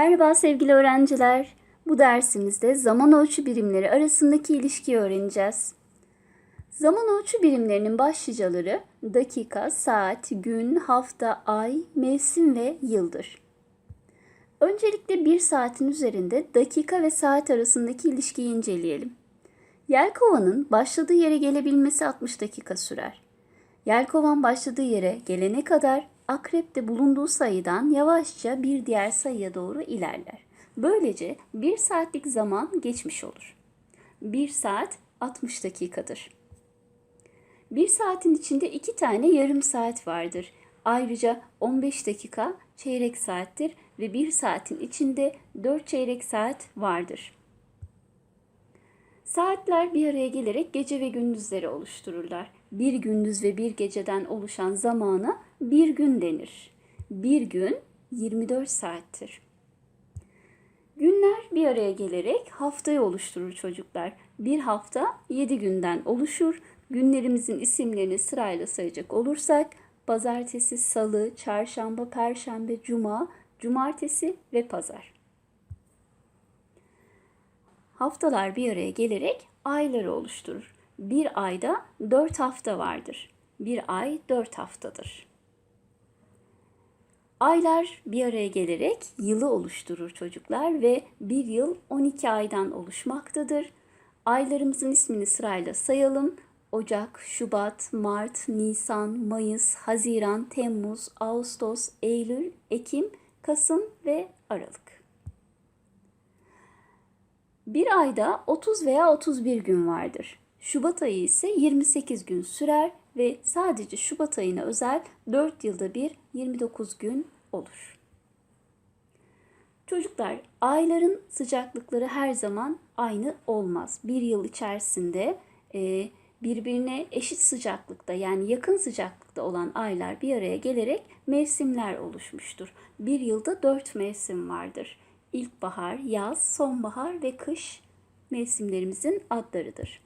Merhaba sevgili öğrenciler. Bu dersimizde zaman ölçü birimleri arasındaki ilişkiyi öğreneceğiz. Zaman ölçü birimlerinin başlıcaları dakika, saat, gün, hafta, ay, mevsim ve yıldır. Öncelikle bir saatin üzerinde dakika ve saat arasındaki ilişkiyi inceleyelim. Yelkovanın başladığı yere gelebilmesi 60 dakika sürer. Yelkovan başladığı yere gelene kadar akrep de bulunduğu sayıdan yavaşça bir diğer sayıya doğru ilerler. Böylece bir saatlik zaman geçmiş olur. Bir saat 60 dakikadır. Bir saatin içinde iki tane yarım saat vardır. Ayrıca 15 dakika çeyrek saattir ve bir saatin içinde 4 çeyrek saat vardır. Saatler bir araya gelerek gece ve gündüzleri oluştururlar. Bir gündüz ve bir geceden oluşan zamana bir gün denir. Bir gün 24 saattir. Günler bir araya gelerek haftayı oluşturur çocuklar. Bir hafta 7 günden oluşur. Günlerimizin isimlerini sırayla sayacak olursak pazartesi, salı, çarşamba, perşembe, cuma, cumartesi ve pazar. Haftalar bir araya gelerek ayları oluşturur. Bir ayda dört hafta vardır. Bir ay dört haftadır. Aylar bir araya gelerek yılı oluşturur çocuklar ve bir yıl 12 aydan oluşmaktadır. Aylarımızın ismini sırayla sayalım. Ocak, Şubat, Mart, Nisan, Mayıs, Haziran, Temmuz, Ağustos, Eylül, Ekim, Kasım ve Aralık. Bir ayda 30 veya 31 gün vardır. Şubat ayı ise 28 gün sürer ve sadece Şubat ayına özel 4 yılda bir 29 gün olur. Çocuklar, ayların sıcaklıkları her zaman aynı olmaz. Bir yıl içerisinde e, birbirine eşit sıcaklıkta yani yakın sıcaklıkta olan aylar bir araya gelerek mevsimler oluşmuştur. Bir yılda dört mevsim vardır. İlkbahar, yaz, sonbahar ve kış mevsimlerimizin adlarıdır.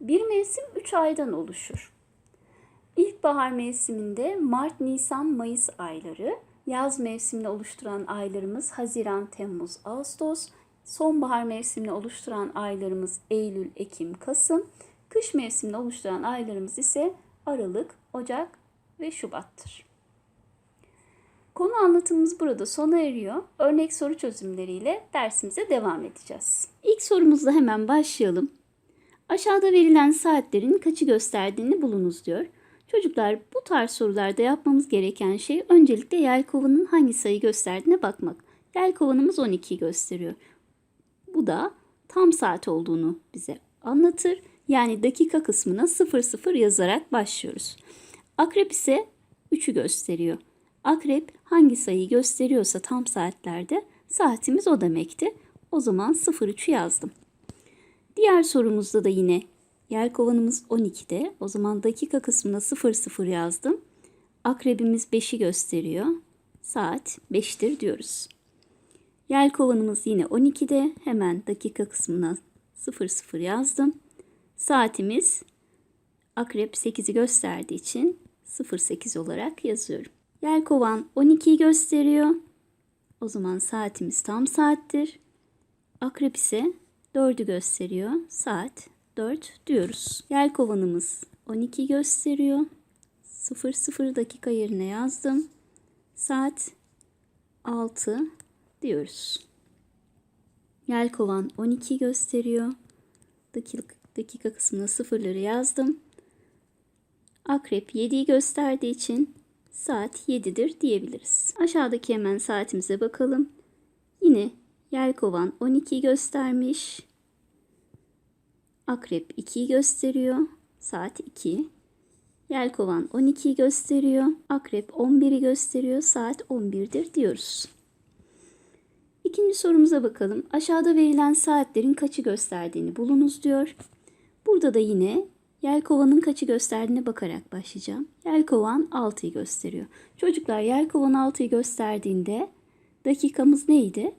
Bir mevsim 3 aydan oluşur. İlkbahar mevsiminde Mart, Nisan, Mayıs ayları, yaz mevsimini oluşturan aylarımız Haziran, Temmuz, Ağustos, sonbahar mevsimini oluşturan aylarımız Eylül, Ekim, Kasım, kış mevsimini oluşturan aylarımız ise Aralık, Ocak ve Şubat'tır. Konu anlatımımız burada sona eriyor. Örnek soru çözümleriyle dersimize devam edeceğiz. İlk sorumuzla hemen başlayalım. Aşağıda verilen saatlerin kaçı gösterdiğini bulunuz diyor. Çocuklar bu tarz sorularda yapmamız gereken şey öncelikle yelkovanın hangi sayı gösterdiğine bakmak. Yelkovanımız 12 gösteriyor. Bu da tam saat olduğunu bize anlatır. Yani dakika kısmına 00 yazarak başlıyoruz. Akrep ise 3'ü gösteriyor. Akrep hangi sayıyı gösteriyorsa tam saatlerde saatimiz o demekti. O zaman 03'ü yazdım. Diğer sorumuzda da yine yelkovanımız 12'de. O zaman dakika kısmına 00 yazdım. Akrebimiz 5'i gösteriyor. Saat 5'tir diyoruz. Yelkovanımız yine 12'de. Hemen dakika kısmına 00 yazdım. Saatimiz akrep 8'i gösterdiği için 08 olarak yazıyorum. Yelkovan 12'yi gösteriyor. O zaman saatimiz tam saattir. Akrep ise 4'ü gösteriyor. Saat 4 diyoruz. Yelkovanımız 12 gösteriyor. 00 dakika yerine yazdım. Saat 6 diyoruz. Yelkovan 12 gösteriyor. Dakika, dakika kısmına sıfırları yazdım. Akrep 7'yi gösterdiği için saat 7'dir diyebiliriz. Aşağıdaki hemen saatimize bakalım. Yine Yelkovan 12 göstermiş. Akrep 2'yi gösteriyor. Saat 2. Yelkovan 12'yi gösteriyor. Akrep 11'i gösteriyor. Saat 11'dir diyoruz. İkinci sorumuza bakalım. Aşağıda verilen saatlerin kaçı gösterdiğini bulunuz diyor. Burada da yine Yelkovanın kaçı gösterdiğine bakarak başlayacağım. Yelkovan 6'yı gösteriyor. Çocuklar Yelkovan 6'yı gösterdiğinde dakikamız neydi?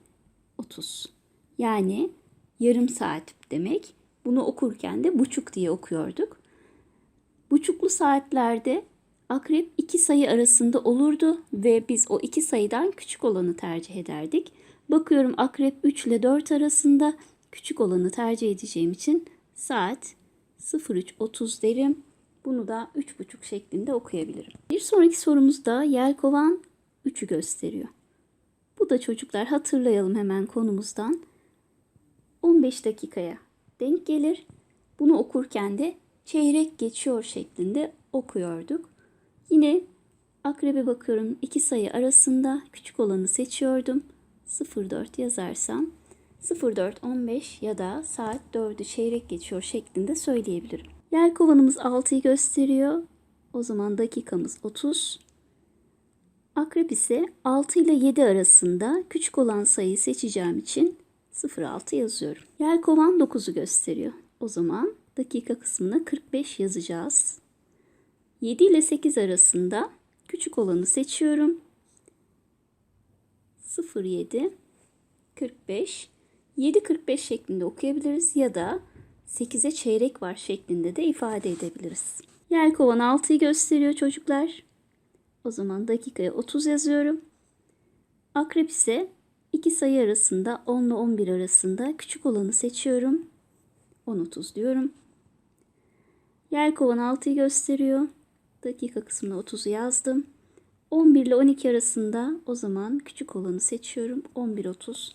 30. Yani yarım saat demek. Bunu okurken de buçuk diye okuyorduk. Buçuklu saatlerde akrep iki sayı arasında olurdu ve biz o iki sayıdan küçük olanı tercih ederdik. Bakıyorum akrep 3 ile 4 arasında küçük olanı tercih edeceğim için saat 03.30 derim. Bunu da 3.30 şeklinde okuyabilirim. Bir sonraki sorumuzda yelkovan 3'ü gösteriyor. Bu da çocuklar hatırlayalım hemen konumuzdan. 15 dakikaya denk gelir. Bunu okurken de çeyrek geçiyor şeklinde okuyorduk. Yine akrebe bakıyorum iki sayı arasında küçük olanı seçiyordum. 04 yazarsam 04.15 ya da saat 4'ü çeyrek geçiyor şeklinde söyleyebilirim. Yelkovanımız 6'yı gösteriyor. O zaman dakikamız 30. Akrep ise 6 ile 7 arasında küçük olan sayıyı seçeceğim için 06 yazıyorum. Yelkovan 9'u gösteriyor. O zaman dakika kısmına 45 yazacağız. 7 ile 8 arasında küçük olanı seçiyorum. 07 45 7.45 şeklinde okuyabiliriz ya da 8'e çeyrek var şeklinde de ifade edebiliriz. Yelkovan 6'yı gösteriyor çocuklar. O zaman dakikaya 30 yazıyorum. Akrep ise iki sayı arasında 10 ile 11 arasında küçük olanı seçiyorum. 10.30 diyorum. Yelkovan 6'yı gösteriyor. Dakika kısmına 30'u yazdım. 11 ile 12 arasında o zaman küçük olanı seçiyorum. 11.30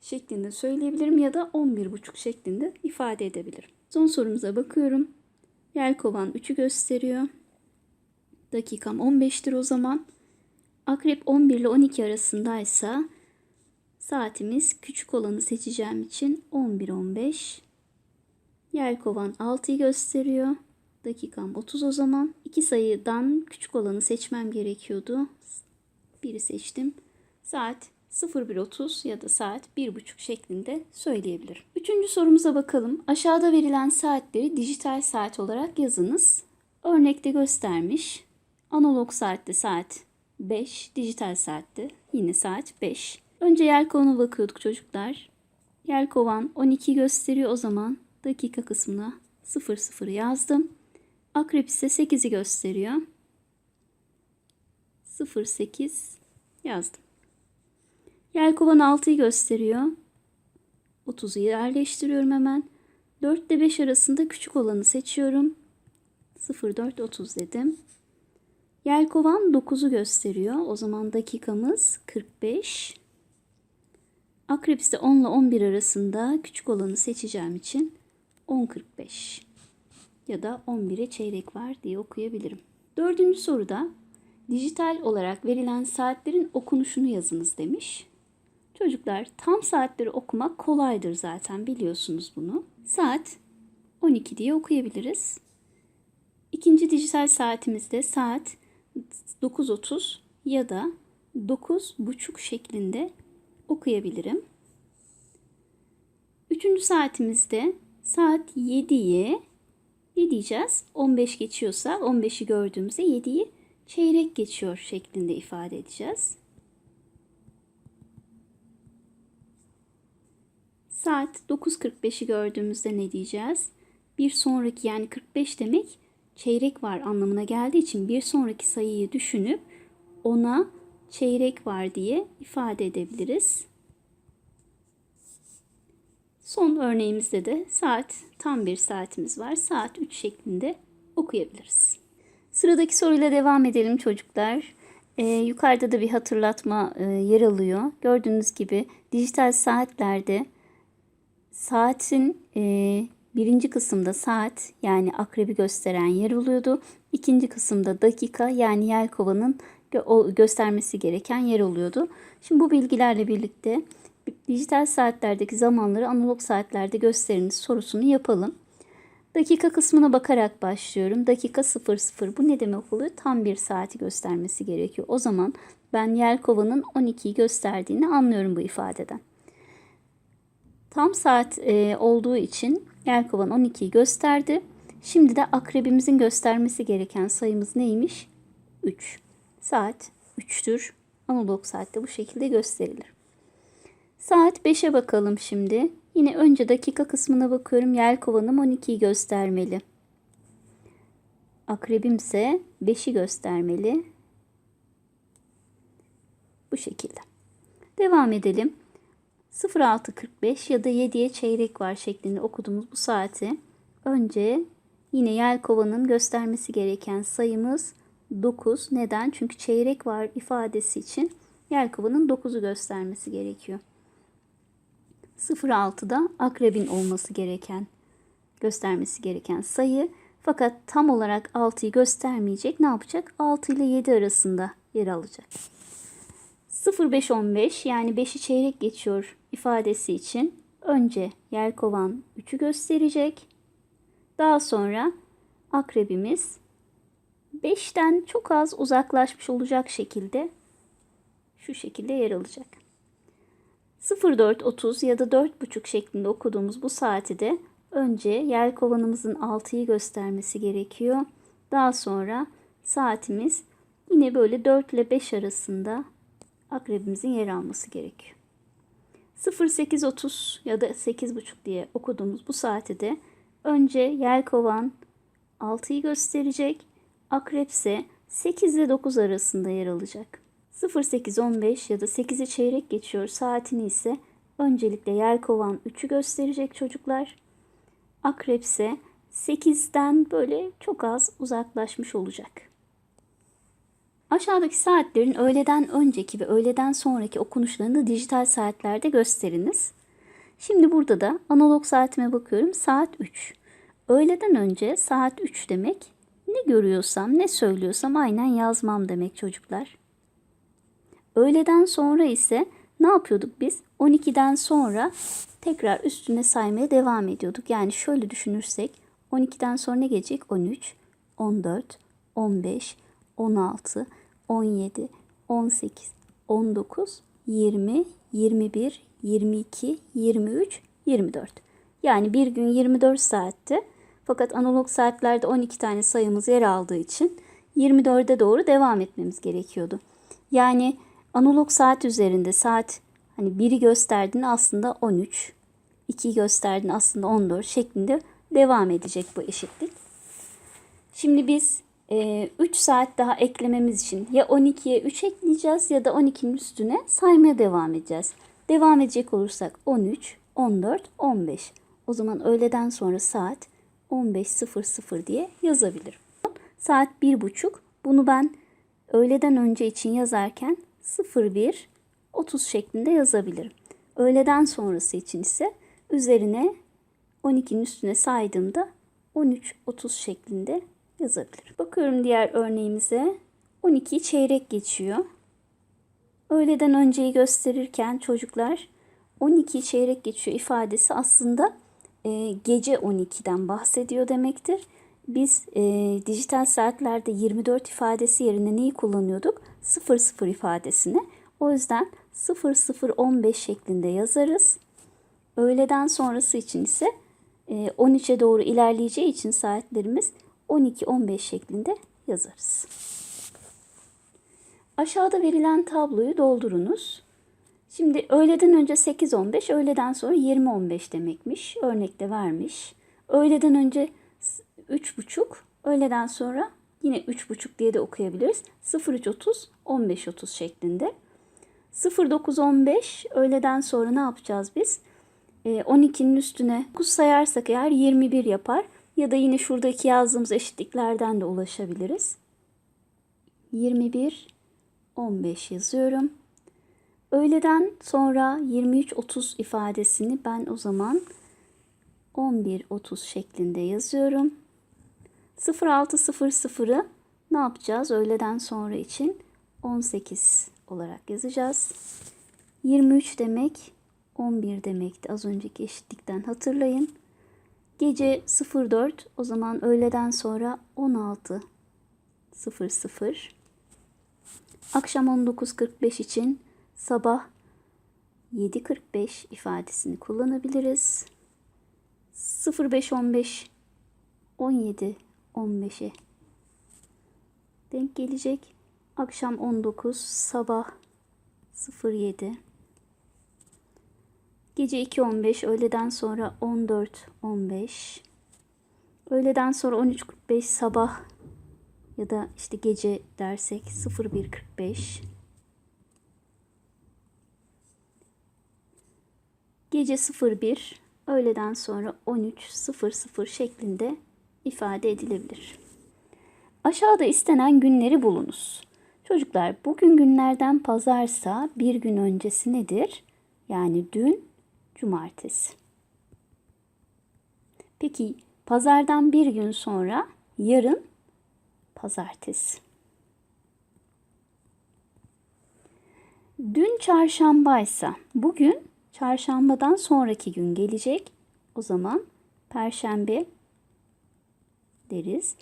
şeklinde söyleyebilirim ya da 11.5 şeklinde ifade edebilirim. Son sorumuza bakıyorum. Yelkovan 3'ü gösteriyor. Dakikam 15'tir o zaman. Akrep 11 ile 12 arasındaysa saatimiz küçük olanı seçeceğim için 11.15. Yelkovan 6'yı gösteriyor. Dakikam 30 o zaman. İki sayıdan küçük olanı seçmem gerekiyordu. Biri seçtim. Saat 01.30 ya da saat 1.30 şeklinde söyleyebilirim. Üçüncü sorumuza bakalım. Aşağıda verilen saatleri dijital saat olarak yazınız. Örnekte göstermiş. Analog saatte saat 5, dijital saatte yine saat 5. Önce yelkovana bakıyorduk çocuklar. Yelkovan 12 gösteriyor o zaman dakika kısmına 00 yazdım. Akrep ise 8'i gösteriyor. 08 yazdım. Yelkovan 6'yı gösteriyor. 30'u yerleştiriyorum hemen. 4 ile 5 arasında küçük olanı seçiyorum. 04 30 dedim. Yelkovan 9'u gösteriyor. O zaman dakikamız 45. Akrep ise 10 ile 11 arasında küçük olanı seçeceğim için 10.45 ya da 11'e çeyrek var diye okuyabilirim. Dördüncü soruda dijital olarak verilen saatlerin okunuşunu yazınız demiş. Çocuklar tam saatleri okumak kolaydır zaten biliyorsunuz bunu. Saat 12 diye okuyabiliriz. İkinci dijital saatimizde saat 9.30 ya da 9.30 şeklinde okuyabilirim. Üçüncü saatimizde saat 7'ye ne diyeceğiz? 15 geçiyorsa 15'i gördüğümüzde 7'yi çeyrek geçiyor şeklinde ifade edeceğiz. Saat 9.45'i gördüğümüzde ne diyeceğiz? Bir sonraki yani 45 demek çeyrek var anlamına geldiği için bir sonraki sayıyı düşünüp ona çeyrek var diye ifade edebiliriz. Son örneğimizde de saat tam bir saatimiz var. Saat 3 şeklinde okuyabiliriz. Sıradaki soruyla devam edelim çocuklar. Ee, yukarıda da bir hatırlatma e, yer alıyor. Gördüğünüz gibi dijital saatlerde saatin e, birinci kısımda saat yani akrebi gösteren yer oluyordu. İkinci kısımda dakika yani yelkovanın gö göstermesi gereken yer oluyordu. Şimdi bu bilgilerle birlikte dijital saatlerdeki zamanları analog saatlerde gösteriniz sorusunu yapalım. Dakika kısmına bakarak başlıyorum. Dakika 00 bu ne demek oluyor? Tam bir saati göstermesi gerekiyor. O zaman ben Yelkova'nın 12'yi gösterdiğini anlıyorum bu ifadeden. Tam saat olduğu için Yelkovan 12'yi gösterdi. Şimdi de akrebimizin göstermesi gereken sayımız neymiş? 3. Saat 3'tür. Analog saatte bu şekilde gösterilir. Saat 5'e bakalım şimdi. Yine önce dakika kısmına bakıyorum. Yelkovanım 12'yi göstermeli. Akrebimse 5'i göstermeli. Bu şekilde. Devam edelim. 06.45 ya da 7'ye çeyrek var şeklinde okuduğumuz bu saati önce yine yelkovanın göstermesi gereken sayımız 9. Neden? Çünkü çeyrek var ifadesi için yelkovanın 9'u göstermesi gerekiyor. 06'da akrebin olması gereken göstermesi gereken sayı fakat tam olarak 6'yı göstermeyecek. Ne yapacak? 6 ile 7 arasında yer alacak. 0515 yani 5'i çeyrek geçiyor ifadesi için önce yelkovan 3'ü gösterecek. Daha sonra akrebimiz 5'ten çok az uzaklaşmış olacak şekilde şu şekilde yer alacak. 04.30 ya da 4.30 şeklinde okuduğumuz bu saati de önce yelkovanımızın 6'yı göstermesi gerekiyor. Daha sonra saatimiz yine böyle 4 ile 5 arasında akrebimizin yer alması gerekiyor. 08.30 ya da 8.30 diye okuduğumuz bu saati de önce yelkovan 6'yı gösterecek. Akrep ise 8 ile 9 arasında yer alacak. 08.15 ya da 8'i çeyrek geçiyor saatini ise öncelikle yelkovan 3'ü gösterecek çocuklar. Akrep ise 8'den böyle çok az uzaklaşmış olacak. Aşağıdaki saatlerin öğleden önceki ve öğleden sonraki okunuşlarını dijital saatlerde gösteriniz. Şimdi burada da analog saatime bakıyorum. Saat 3. Öğleden önce saat 3 demek. Ne görüyorsam, ne söylüyorsam aynen yazmam demek çocuklar. Öğleden sonra ise ne yapıyorduk biz? 12'den sonra tekrar üstüne saymaya devam ediyorduk. Yani şöyle düşünürsek 12'den sonra ne gelecek? 13, 14, 15, 16, 17, 18, 19, 20, 21, 22, 23, 24. Yani bir gün 24 saatti. Fakat analog saatlerde 12 tane sayımız yer aldığı için 24'e doğru devam etmemiz gerekiyordu. Yani analog saat üzerinde saat hani biri gösterdiğinde aslında 13, 2 gösterdiğinde aslında 14 şeklinde devam edecek bu eşitlik. Şimdi biz 3 saat daha eklememiz için ya 12'ye 3 ekleyeceğiz ya da 12'nin üstüne saymaya devam edeceğiz. Devam edecek olursak 13, 14, 15. O zaman öğleden sonra saat 15.00 diye yazabilirim. Saat 1.30. Bunu ben öğleden önce için yazarken 01 30 şeklinde yazabilirim. Öğleden sonrası için ise üzerine 12'nin üstüne saydığımda 13.30 şeklinde yazabilirim. Bakıyorum diğer örneğimize. 12 çeyrek geçiyor. Öğleden önceyi gösterirken çocuklar 12 çeyrek geçiyor ifadesi aslında e, gece 12'den bahsediyor demektir. Biz e, dijital saatlerde 24 ifadesi yerine neyi kullanıyorduk? 00 ifadesini. O yüzden 0015 şeklinde yazarız. Öğleden sonrası için ise e, 13'e doğru ilerleyeceği için saatlerimiz 12-15 şeklinde yazarız. Aşağıda verilen tabloyu doldurunuz. Şimdi öğleden önce 8-15, öğleden sonra 20-15 demekmiş. Örnekte vermiş. Öğleden önce 3.30, öğleden sonra yine 3.30 diye de okuyabiliriz. 03.30, 15.30 şeklinde. 09.15 öğleden sonra ne yapacağız biz? 12'nin üstüne 9 sayarsak eğer 21 yapar. Ya da yine şuradaki yazdığımız eşitliklerden de ulaşabiliriz. 21, 15 yazıyorum. Öğleden sonra 23.30 ifadesini ben o zaman 11.30 şeklinde yazıyorum. 06.00'ı ne yapacağız? Öğleden sonra için 18 olarak yazacağız. 23 demek 11 demekti az önceki eşitlikten hatırlayın. Gece 04 o zaman öğleden sonra 16 00 Akşam 19.45 için sabah 7.45 ifadesini kullanabiliriz. 05.15 17 15'e denk gelecek. Akşam 19 sabah 07 Gece 2.15, öğleden sonra 14.15. Öğleden sonra 13.45 sabah ya da işte gece dersek 01.45. gece 01, öğleden sonra 13.00 şeklinde ifade edilebilir. Aşağıda istenen günleri bulunuz. Çocuklar bugün günlerden pazarsa bir gün öncesi nedir? Yani dün cumartesi. Peki pazardan bir gün sonra yarın pazartesi. Dün çarşambaysa bugün çarşambadan sonraki gün gelecek. O zaman perşembe deriz.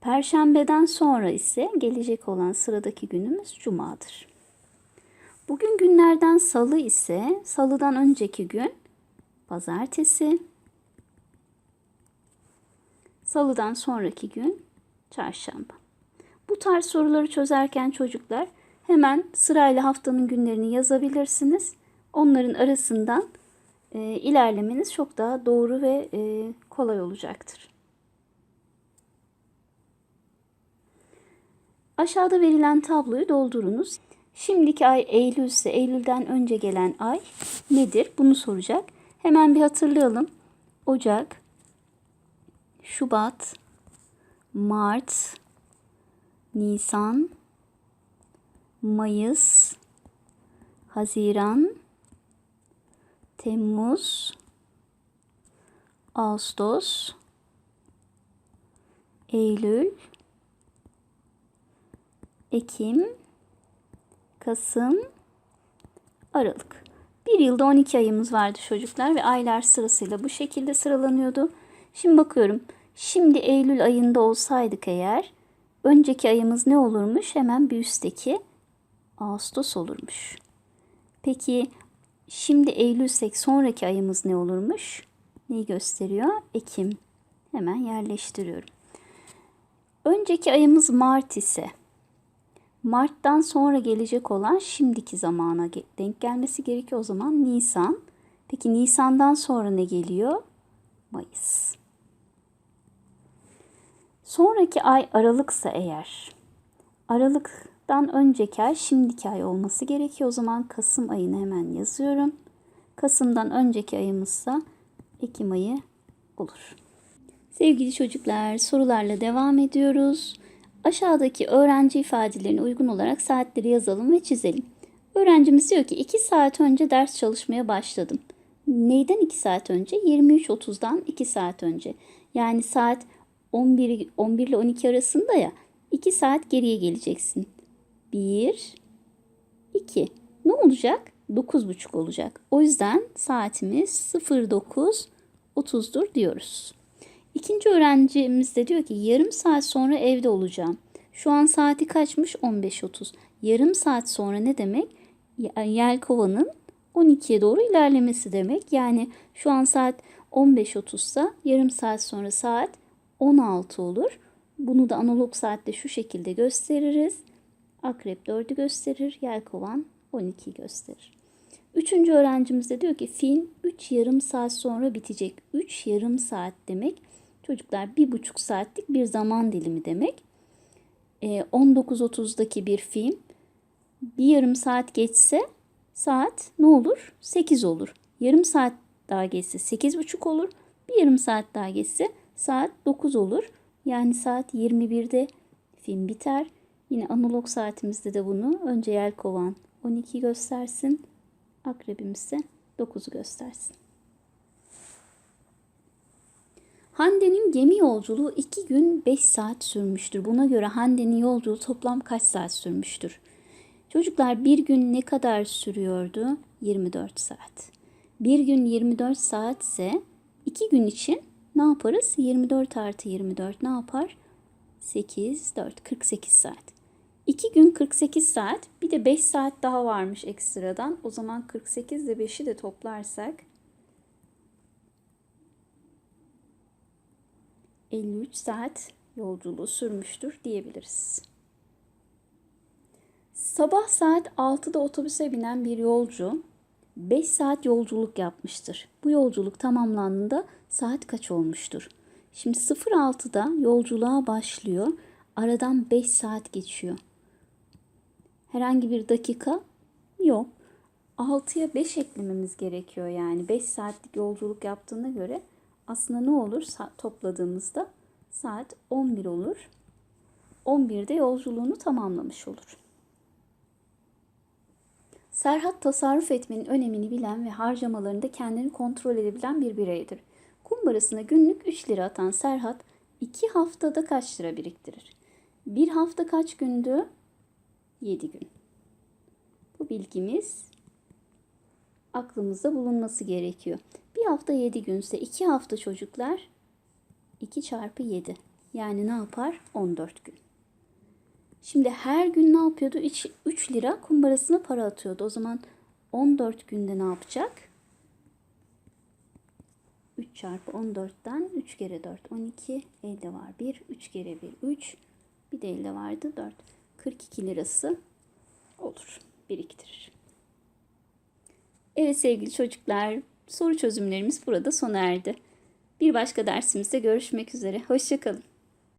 Perşembeden sonra ise gelecek olan sıradaki günümüz cumadır. Bugün günlerden salı ise salıdan önceki gün pazartesi. Salıdan sonraki gün çarşamba. Bu tarz soruları çözerken çocuklar hemen sırayla haftanın günlerini yazabilirsiniz. Onların arasından e, ilerlemeniz çok daha doğru ve e, kolay olacaktır. Aşağıda verilen tabloyu doldurunuz. Şimdiki ay Eylül ise Eylül'den önce gelen ay nedir? Bunu soracak. Hemen bir hatırlayalım. Ocak, Şubat, Mart, Nisan, Mayıs, Haziran, Temmuz, Ağustos, Eylül, Ekim, Kasım, Aralık. Bir yılda 12 ayımız vardı çocuklar ve aylar sırasıyla bu şekilde sıralanıyordu. Şimdi bakıyorum. Şimdi Eylül ayında olsaydık eğer önceki ayımız ne olurmuş? Hemen bir üstteki Ağustos olurmuş. Peki şimdi Eylülsek sonraki ayımız ne olurmuş? Neyi gösteriyor? Ekim. Hemen yerleştiriyorum. Önceki ayımız Mart ise Mart'tan sonra gelecek olan şimdiki zamana denk gelmesi gerekiyor. O zaman Nisan. Peki Nisan'dan sonra ne geliyor? Mayıs. Sonraki ay Aralıksa eğer Aralık'tan önceki ay şimdiki ay olması gerekiyor. O zaman Kasım ayını hemen yazıyorum. Kasım'dan önceki ayımızsa Ekim ayı olur. Sevgili çocuklar sorularla devam ediyoruz. Aşağıdaki öğrenci ifadelerine uygun olarak saatleri yazalım ve çizelim. Öğrencimiz diyor ki 2 saat önce ders çalışmaya başladım. Neyden 2 saat önce? 23.30'dan 2 saat önce. Yani saat 11, 11 ile 12 arasında ya 2 saat geriye geleceksin. 1, 2. Ne olacak? 9.30 olacak. O yüzden saatimiz 09.30'dur diyoruz. İkinci öğrencimiz de diyor ki yarım saat sonra evde olacağım. Şu an saati kaçmış? 15.30. Yarım saat sonra ne demek? Yelkova'nın 12'ye doğru ilerlemesi demek. Yani şu an saat 15.30 ise yarım saat sonra saat 16 olur. Bunu da analog saatte şu şekilde gösteririz. Akrep 4'ü gösterir, yelkovan 12 gösterir. Üçüncü öğrencimiz de diyor ki film 3 yarım saat sonra bitecek. 3 yarım saat demek Çocuklar bir buçuk saatlik bir zaman dilimi demek. E, 19.30'daki bir film bir yarım saat geçse saat ne olur? 8 olur. Yarım saat daha geçse 8.30 olur. Bir yarım saat daha geçse saat 9 olur. Yani saat 21'de film biter. Yine analog saatimizde de bunu önce yelkovan 12 göstersin. Akrebimiz ise 9'u göstersin. Hande'nin gemi yolculuğu 2 gün 5 saat sürmüştür. Buna göre Hande'nin yolculuğu toplam kaç saat sürmüştür? Çocuklar bir gün ne kadar sürüyordu? 24 saat. Bir gün 24 saat ise 2 gün için ne yaparız? 24 artı 24 ne yapar? 8, 4, 48 saat. 2 gün 48 saat bir de 5 saat daha varmış ekstradan. O zaman 48 ile 5'i de toplarsak 53 saat yolculuğu sürmüştür diyebiliriz. Sabah saat 6'da otobüse binen bir yolcu 5 saat yolculuk yapmıştır. Bu yolculuk tamamlandığında saat kaç olmuştur? Şimdi 06'da yolculuğa başlıyor. Aradan 5 saat geçiyor. Herhangi bir dakika yok. 6'ya 5 eklememiz gerekiyor yani 5 saatlik yolculuk yaptığına göre aslında ne olur topladığımızda saat 11 olur. 11'de yolculuğunu tamamlamış olur. Serhat tasarruf etmenin önemini bilen ve harcamalarında kendini kontrol edebilen bir bireydir. Kumbarasına günlük 3 lira atan Serhat 2 haftada kaç lira biriktirir? Bir hafta kaç gündü? 7 gün. Bu bilgimiz aklımızda bulunması gerekiyor. Bir hafta 7 günse 2 hafta çocuklar 2 çarpı 7. Yani ne yapar? 14 gün. Şimdi her gün ne yapıyordu? 3 lira kumbarasına para atıyordu. O zaman 14 günde ne yapacak? 3 çarpı 14'ten 3 kere 4 12 elde var 1 3 kere 1 3 bir de elde vardı 4 42 lirası olur biriktirir. Evet sevgili çocuklar soru çözümlerimiz burada sona erdi. Bir başka dersimizde görüşmek üzere. Hoşçakalın.